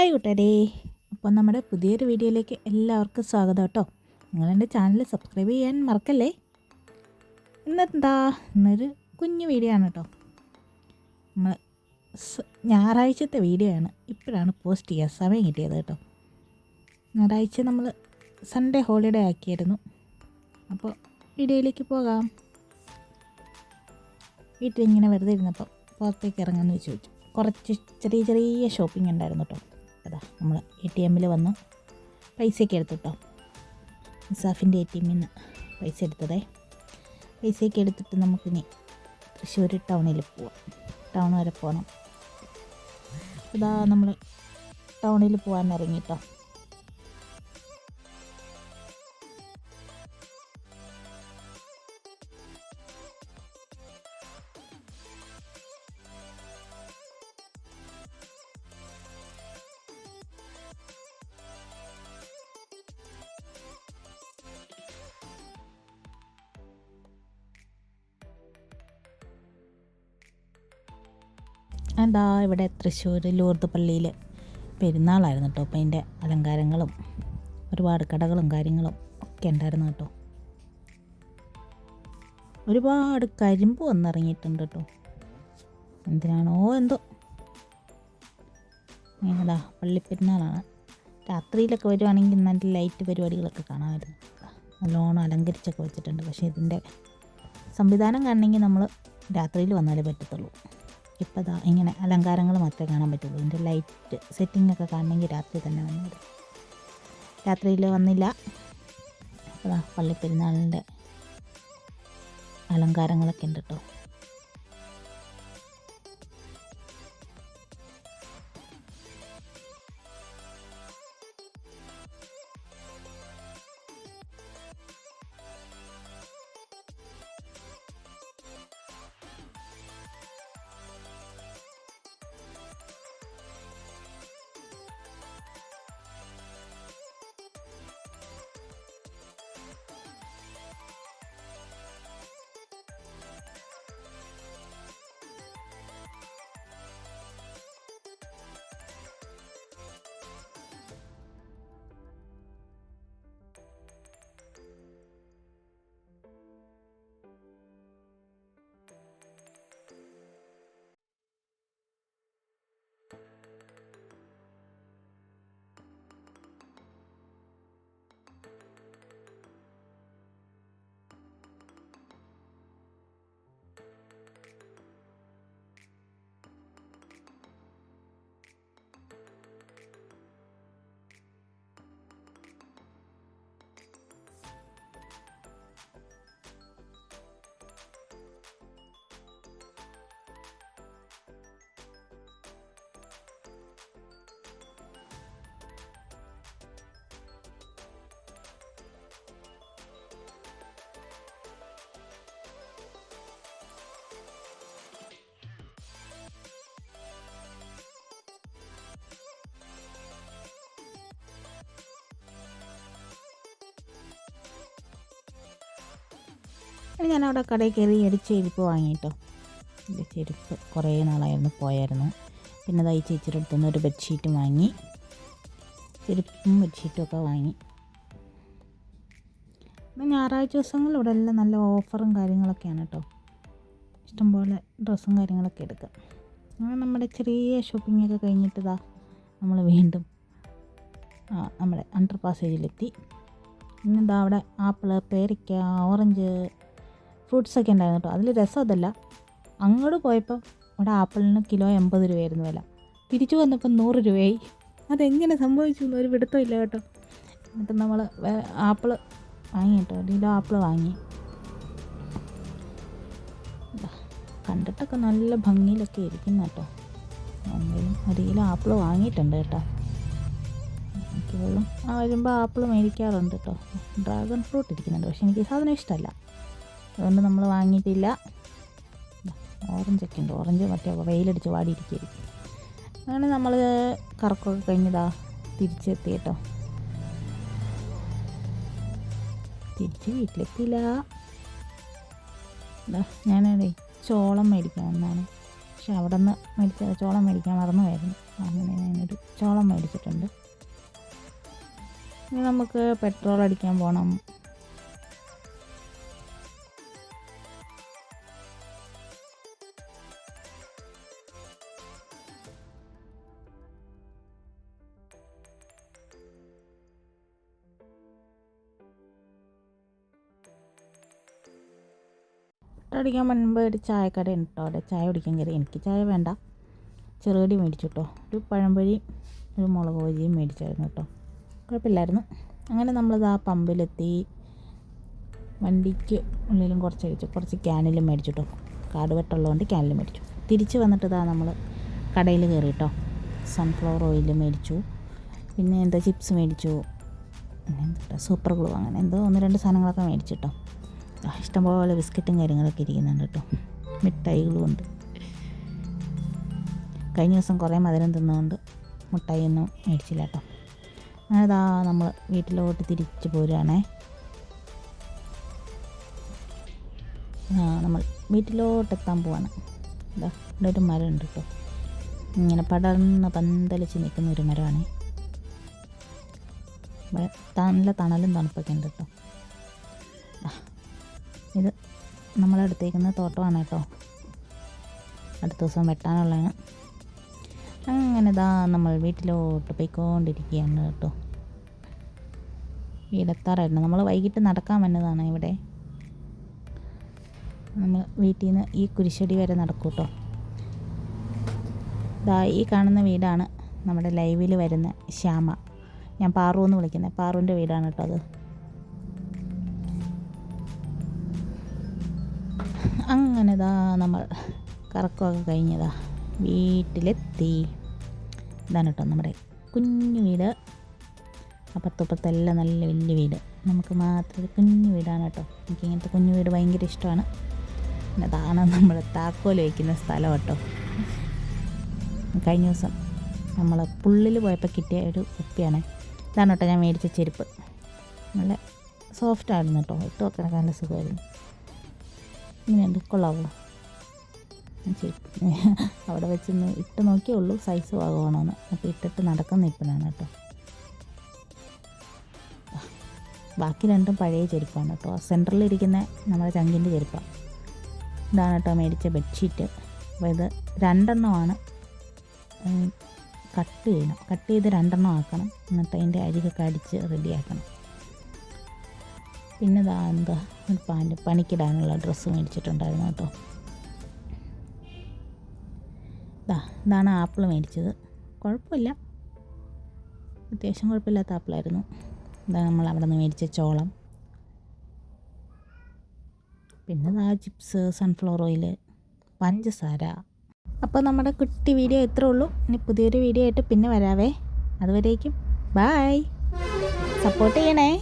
Hi അപ്പോൾ നമ്മുടെ പുതിയൊരു വീഡിയോയിലേക്ക് എല്ലാവർക്കും സ്വാഗതം കേട്ടോ. നിങ്ങളെന്റെ ചാനൽ സബ്സ്ക്രൈബ് ചെയ്യാൻ മറക്കല്ലേ? ഇന്നെന്താ? ഇന്നൊരു കുഞ്ഞു വീഡിയോ ആണ് കേട്ടോ. നമ്മൾ ഞായറാഴ്ചത്തെ വീഡിയോ ആണ്. ഇപ്പോഴാണ് പോസ്റ്റ് ചെയ്യാൻ സമയം കിട്ടിയത് കേട്ടോ. ഞായറാഴ്ച നമ്മൾ സൺഡേ ഹോളിഡേ ആക്കിയായിരുന്നു. അപ്പോൾ വീഡിയോയിലേക്ക് പോകാം. വീട്ടിലിങ്ങനെ വെറുതെ ഇരുന്നപ്പോൾ പുറത്തേക്ക് ഇറങ്ങാമെന്ന് ചോദിച്ചു. കുറച്ച് ചെറിയ ചെറിയ ഷോപ്പിംഗ് ഉണ്ടായിരുന്നു കേട്ടോ. അതാ നമ്മൾ എ ടി എമ്മിൽ വന്നു പൈസയൊക്കെ എടുത്തു കേട്ടോ നിസാഫിന്റെ എ ടി എമ്മിൽ നിന്ന് പൈസ എടുത്തതേ. പൈസയൊക്കെ എടുത്തിട്ട് നമുക്കിനി തൃശ്ശൂർ ടൗണിൽ പോവാം. ടൗൺ വരെ പോകണം അതാ നമ്മൾ ടൗണിൽ പോകാൻ ഇറങ്ങി കേട്ടോ എന്താ ഇവിടെ തൃശ്ശൂർ ലൂർദ് പള്ളിയിൽ പെരുന്നാളായിരുന്നു കേട്ടോ. അപ്പം അതിന്റെ അലങ്കാരങ്ങളും ഒരുപാട് കടകളും കാര്യങ്ങളും ഒക്കെ ഉണ്ടായിരുന്നു കേട്ടോ. ഒരുപാട് കരിമ്പ് വന്നിറങ്ങിയിട്ടുണ്ട് കേട്ടോ. എന്തിനാണോ എന്തോ. ഏതാ പള്ളിപ്പെരുന്നാളാണ് രാത്രിയിലൊക്കെ വരുവാണെങ്കിൽ നല്ല ലൈറ്റ് പരിപാടികളൊക്കെ കാണാമായിരുന്നു. നല്ലോണം അലങ്കരിച്ചൊക്കെ വെച്ചിട്ടുണ്ട്. പക്ഷേ ഇതിന്റെ സംവിധാനം കാണണമെങ്കിൽ നമ്മൾ രാത്രിയിൽ വന്നാലേ പറ്റത്തുള്ളൂ. ഇപ്പോൾ ദാ ഇങ്ങനെ അലങ്കാരങ്ങൾ മാത്രമേ കാണാൻ പറ്റുള്ളൂ. ഇതിന്റെ ലൈറ്റ് സെറ്റിംഗ് ഒക്കെ കാണണമെങ്കിൽ രാത്രി തന്നെ വന്നത് രാത്രിയിൽ വന്നില്ല. അപ്പോൾ ദാ പള്ളിപ്പെരുന്നാളിന്റെ അലങ്കാരങ്ങളൊക്കെ ഉണ്ട് കേട്ടോ. ഞാൻ അവിടെ കടയിൽ കയറി ഒരു ചെരുപ്പ് വാങ്ങിയിട്ടോ. എന്റെ ചെരുപ്പ് കുറേ നാളായിരുന്നു പോയായിരുന്നു. പിന്നെ തയ്ച്ച് ചേച്ചിയുടെ അടുത്തുനിന്ന് ഒരു ബെഡ്ഷീറ്റും വാങ്ങി. ചെരുപ്പും ബെഡ്ഷീറ്റും ഒക്കെ വാങ്ങി. പിന്നെ ഞായറാഴ്ച ദിവസങ്ങളിൽ ഇവിടെ എല്ലാം നല്ല ഓഫറും കാര്യങ്ങളൊക്കെയാണ് കേട്ടോ. ഇഷ്ടംപോലെ ഡ്രസ്സും കാര്യങ്ങളൊക്കെ എടുക്കാം. അങ്ങനെ നമ്മുടെ ചെറിയ ഷോപ്പിംഗ് ഒക്കെ കഴിഞ്ഞിട്ട് നമ്മൾ വീണ്ടും നമ്മുടെ അണ്ടർ പാസേജിലെത്തി ഇന്നിതാ അവിടെ ആപ്പിൾ പേരയ്ക്ക ഓറഞ്ച് ഫ്രൂട്ട്സൊക്കെ ഉണ്ടായിരുന്നു കേട്ടോ. അതിൽ രസം അതല്ല അങ്ങോട്ട് പോയപ്പോൾ അവിടെ ആപ്പിളിന് കിലോ എൺപത് രൂപയായിരുന്നു വില. തിരിച്ചു വന്നപ്പോൾ നൂറ് രൂപയായി. അതെങ്ങനെ സംഭവിച്ചു എന്ന് ഒരു പിടുത്തം ഇല്ല കേട്ടോ. എന്നിട്ട് നമ്മൾ ആപ്പിൾ വാങ്ങി കേട്ടോ. ഒരു കിലോ ആപ്പിൾ വാങ്ങി കണ്ടിട്ടൊക്കെ നല്ല ഭംഗിയിലൊക്കെ ഇരിക്കുന്ന കേട്ടോ. എന്തായാലും ഒരു കിലോ ആപ്പിൾ വാങ്ങിയിട്ടുണ്ട് കേട്ടോ. മിക്കപ്പോഴും ആ വരുമ്പോൾ ആപ്പിൾ മേടിക്കാറുണ്ട് കേട്ടോ. ഡ്രാഗൺ ഫ്രൂട്ട് ഇരിക്കുന്നുണ്ട്. പക്ഷേ എനിക്ക് സാധനം ഇഷ്ടമല്ല അതുകൊണ്ട് നമ്മൾ വാങ്ങിയിട്ടില്ല. ഓറഞ്ചൊക്കെ ഉണ്ട്. ഓറഞ്ച് മറ്റേ വെയിലടിച്ച് വാടിയിരിക്കുകയായിരിക്കും. അങ്ങനെ നമ്മൾ കറക്കമൊക്കെ കഴിഞ്ഞതാ തിരിച്ചെത്തി കേട്ടോ. തിരിച്ച് വീട്ടിലെത്തിയില്ല. ഞാനേ ചോളം മേടിക്കാൻ വന്നാണ്. പക്ഷെ അവിടെ നിന്ന് മേടിച്ച ചോളം മേടിക്കാൻ മറന്നു പോയിരുന്നു അങ്ങനെ ഞാനൊരു ചോളം മേടിച്ചിട്ടുണ്ട്. ഇനി നമുക്ക് പെട്രോൾ അടിക്കാൻ പോകണം അടിക്കാൻ മുൻപ് ഒരു ചായക്കട ഉണ്ട്? കേട്ടോ അവിടെ ചായ കുടിക്കാൻ കയറി. എനിക്ക് ചായ വേണ്ട. ചെറുകടി മേടിച്ചു കേട്ടോ. ഒരു പഴംപൊരി ഒരു മുളക് പൊരിയും മേടിച്ചായിരുന്നു കേട്ടോ. കുഴപ്പമില്ലായിരുന്നു. അങ്ങനെ നമ്മളിത് ആ പമ്പിലെത്തി. വണ്ടിക്ക് ഉള്ളിലും കുറച്ച് അടിച്ചു. കുറച്ച് ക്യാനിലും മേടിച്ചു കേട്ടോ. കാട് വെട്ടമുള്ളതുകൊണ്ട് ക്യാനിലും മേടിച്ചു. തിരിച്ച് വന്നിട്ട് ഇതാ നമ്മൾ കടയിൽ കയറി കേട്ടോ. സൺഫ്ലവർ ഓയിൽ മേടിച്ചു. പിന്നെ എന്താ ചിപ്സ് മേടിച്ചു. പിന്നെ എന്താ സൂപ്പർ ഗ്ലൂ അങ്ങനെ എന്തോ ഒന്ന് രണ്ട് സാധനങ്ങളൊക്കെ മേടിച്ചു കേട്ടോ. ഇഷ്ടംപോലെ ബിസ്ക്കറ്റും കാര്യങ്ങളൊക്കെ ഇരിക്കുന്നുണ്ട് കേട്ടോ. മിഠായികളും ഉണ്ട്. കഴിഞ്ഞ ദിവസം കുറേ മധുരം തിന്നുകൊണ്ട് മിഠായി ഒന്നും മേടിച്ചില്ല കേട്ടോ. അതാ നമ്മൾ വീട്ടിലോട്ട് തിരിച്ചു പോരുകയാണേ ആ നമ്മൾ വീട്ടിലോട്ട് എത്താൻ പോവാണ്. ഇവിടെ ഒരു മരം ഉണ്ട് കേട്ടോ. ഇങ്ങനെ പടർന്ന് പന്തലിച്ച് നിൽക്കുന്ന ഒരു മരമാണ്. നല്ല തണലും തണുപ്പൊക്കെ ഉണ്ട് കേട്ടോ. ഇത് നമ്മളെടുത്തേക്കുന്ന തോട്ടമാണ് കേട്ടോ. അടുത്ത ദിവസം വെട്ടാനുള്ളതാണ്. അങ്ങനെ ഇതാ നമ്മൾ വീട്ടിലോട്ട് പോയിക്കൊണ്ടിരിക്കുകയാണ് കേട്ടോ. വീടെത്താറായിരുന്നു നമ്മൾ വൈകിട്ട് നടക്കാൻ വന്നതാണ് ഇവിടെ. നമ്മൾ വീട്ടിൽ നിന്ന് ഈ കുരിശടി വരെ നടക്കും കേട്ടോ. ഇതാ ഈ കാണുന്ന വീടാണ് നമ്മുടെ ലൈവിൽ വരുന്ന ശ്യാമ. ഞാൻ പാറു എന്ന് വിളിക്കുന്നത്. പാറുവിന്റെ വീടാണ് കേട്ടോ അത്. അങ്ങനെ ഇതാ നമ്മൾ കറക്കമൊക്കെ കഴിഞ്ഞതാ. വീട്ടിലെത്തി. ഇതാണ് കേട്ടോ നമ്മുടെ കുഞ്ഞു വീട്. അപ്പുറത്തപ്പുറത്തെല്ലാം നല്ല വലിയ വീട്. നമുക്ക് മാത്രം കുഞ്ഞു വീടാണ് കേട്ടോ എനിക്ക് ഇങ്ങനത്തെ കുഞ്ഞു വീട് ഭയങ്കര ഇഷ്ടമാണ്. അതാണ് നമ്മൾ താക്കോൽ വയ്ക്കുന്ന സ്ഥലം കേട്ടോ കഴിഞ്ഞ ദിവസം നമ്മൾ പുള്ളിൽ പോയപ്പോൾ കിട്ടിയ ഒരു കുപ്പിയാണ്. ഇതാണ് കേട്ടോ ഞാൻ മേടിച്ച ചെരുപ്പ്. നല്ല സോഫ്റ്റ് ആയിരുന്നു കേട്ടോ ഇട്ട് വെക്കണൊക്കെ നല്ല സുഖമായിരുന്നു. ഇങ്ങനെയുണ്ട് കൊള്ളാവോ അവിടെ വെച്ചൊന്ന് ഇട്ട് നോക്കിയേ ഉള്ളൂ. സൈസ് പാകമാണോന്ന് അപ്പോൾ ഇട്ടിട്ട് നടക്കുന്ന ഇപ്പോഴാണ് കേട്ടോ. ബാക്കി രണ്ടും പഴയ ചെരുപ്പാണ് കേട്ടോ. സെന്ററിൽ ഇരിക്കുന്ന നമ്മുടെ ചങ്കിന്റെ ചെരുപ്പാണ് ഇതാണ് കേട്ടോ മേടിച്ച ബെഡ്ഷീറ്റ് അപ്പോൾ ഇത് രണ്ടെണ്ണമാണ്. കട്ട് ചെയ്യണം. കട്ട് ചെയ്ത് രണ്ടെണ്ണം ആക്കണം. എന്നിട്ട് അതിന്റെ അരികൊക്കെ അടിച്ച് റെഡിയാക്കണം പിന്നെ ദാ എന്താ ഒരു പാന്റ് പണിക്കിടാനുള്ള ഡ്രസ്സ് മേടിച്ചിട്ടുണ്ടായിരുന്നു കേട്ടോ. ദാ ഇതാണ് ആപ്പിൾ മേടിച്ചത്. കുഴപ്പമില്ല. അത്യാവശ്യം കുഴപ്പമില്ലാത്ത ആപ്പിളായിരുന്നു. ഇതാ നമ്മൾ അവിടെ നിന്ന് മേടിച്ച ചോളം. പിന്നെ ദാ ചിപ്സ് സൺഫ്ലവർ ഓയിൽ പഞ്ചസാര. അപ്പോൾ നമ്മുടെ കുട്ടി വീഡിയോ ഇത്രേ ഉള്ളൂ. ഇനി പുതിയൊരു വീഡിയോ ആയിട്ട് പിന്നെ വരാവേ. അതുവരേക്കും ബായ് സപ്പോർട്ട് ചെയ്യണേ.